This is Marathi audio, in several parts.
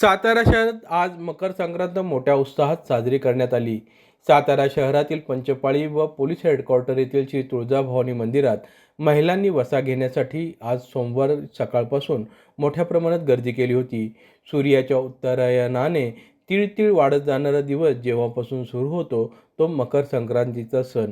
सातारा शहरात आज मकर संक्रांत मोठ्या उत्साहात साजरी करण्यात आली. सातारा शहरातील पंचपाळी व पोलीस हेडक्वार्टर येथील श्री तुळजाभवानी मंदिरात महिलांनी वसा घेण्यासाठी आज सोमवार सकाळपासून मोठ्या प्रमाणात गर्दी केली होती. सूर्याच्या उत्तरायणाने तिळतिळ वाढत जाणारा दिवस जेव्हापासून सुरू होतो तो मकर संक्रांतीचा सण.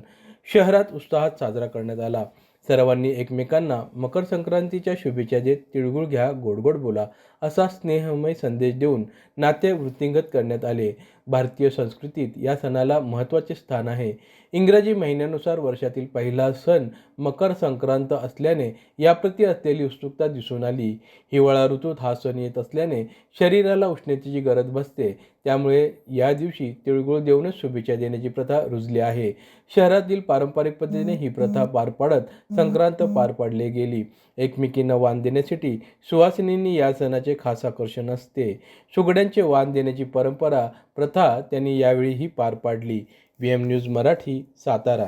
शहरात उत्साहात साजरा करण्यात आला. सर्वांनी एकमेकांना मकर संक्रांतीच्या शुभेच्छा देत तिळगुळ घ्या गोडगोड बोला असा स्नेहमय संदेश देऊन नाते वृत्तिंगत करण्यात आले. भारतीय संस्कृतीत या सणाला महत्त्वाचे स्थान आहे. इंग्रजी महिन्यानुसार वर्षातील पहिला सण मकर संक्रांत असल्याने याप्रती असलेली उत्सुकता दिसून आली. हिवाळा ऋतूत हा सण येत असल्याने शरीराला उष्णतेची गरज बसते त्यामुळे या दिवशी तिळगुळ देऊनच शुभेच्छा देण्याची प्रथा रुजली आहे. शहरातील पारंपरिक पद्धतीने ही प्रथा पार पाडत संक्रांत पार पाडली गेली. एकमेकींना वाण देण्यासाठी सुवासिनींनी या सणाचे खास आकर्षण असते. सुगड्यांचे वाण देण्याची परंपरा प्रथा त्यांनी यावेळीही पार पाडली. V M news Marathi Satara.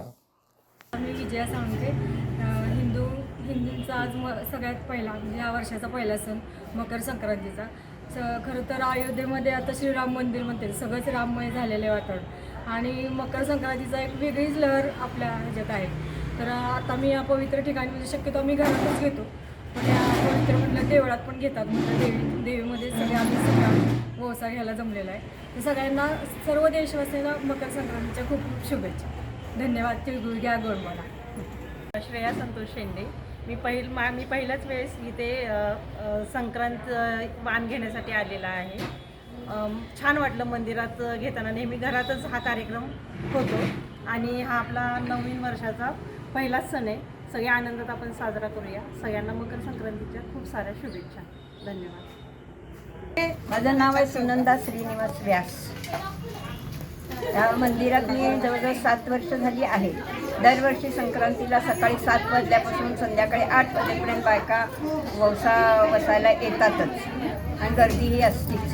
मी विजया सांगते. हिंदू हिंदूंचा आज म सगळ्यात पहिला म्हणजे या वर्षाचा पहिला सण मकर संक्रांतीचा. स खरं तर अयोध्येमध्ये आता श्रीराम मंदिर म्हणते सगळंच राममय झालेलं आहे वातावरण. आणि मकर संक्रांतीचा एक वेगळीच लहर आपल्या ह्याच्यात आहे. तर आता मी या पवित्र ठिकाणी म्हणजे शक्यतो आम्ही घरातच घेतो. पण या पवित्र म्हटलं देवळात पण घेतात. म्हटलं देवी देवीमध्ये सगळे आम्ही सगळा व्यवसाय घ्यायला जमलेला आहे. तर सगळ्यांना सर्व देशवासियांना मकर संक्रांतीच्या खूप खूप शुभेच्छा. धन्यवाद तिळगुळ घ्या गोड मला श्रेया संतोष शेंडे. मी पहिल मा मी पहिल्याच वेळेस इथे संक्रांत वाण घेण्यासाठी आलेला आहे. छान वाटलं मंदिरात घेताना. नेहमी घरातच हा कार्यक्रम होतो. आणि हा आपला नवीन वर्षाचा पहिलाच सण आहे. सगळ्या आनंदात आपण साजरा करूया. सगळ्यांना मकर संक्रांतीच्या खूप साऱ्या शुभेच्छा. धन्यवाद. माझं नाव आहे सुनंदा श्रीनिवास व्यास. या मंदिरात मी जवळजवळ सात वर्ष झाली आहे. दरवर्षी संक्रांतीला सकाळी सात वाजल्यापासून संध्याकाळी आठ वाजेपर्यंत बायका वसा वसायला येतातच. आणि गर्दी ही असतीच.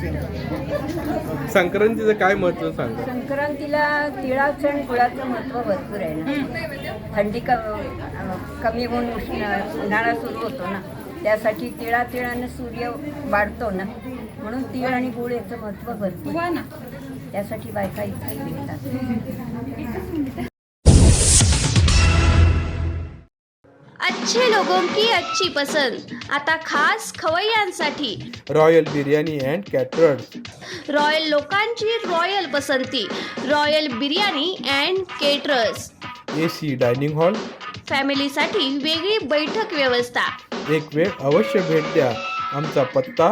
संक्रांतीचं काय महत्त्व सांगा? संक्रांतीला तिळाचं आणि गुळाचं महत्त्व भरपूर आहे ना. थंडी क कमी होऊन उष्ण उन्हाळा सुरू होतो ना. त्यासाठी तिळा तिळानं सूर्य वाढतो ना. म्हणून तीळ आणि गुळ याचं महत्त्व भरपूर. आहे. त्यासाठी बायका इथे येतात. अच्छे लोगों की अच्छी पसंद. आता खास खवय्यांसाठी. Royal biryani and caterers royal लोकांची रॉयल पसंती. Royal biryani and caterers A C dining hall फॅमिलीसाठी वेगळी बैठक व्यवस्था. एक वेळ अवश्य भेट द्या. आमचा पत्ता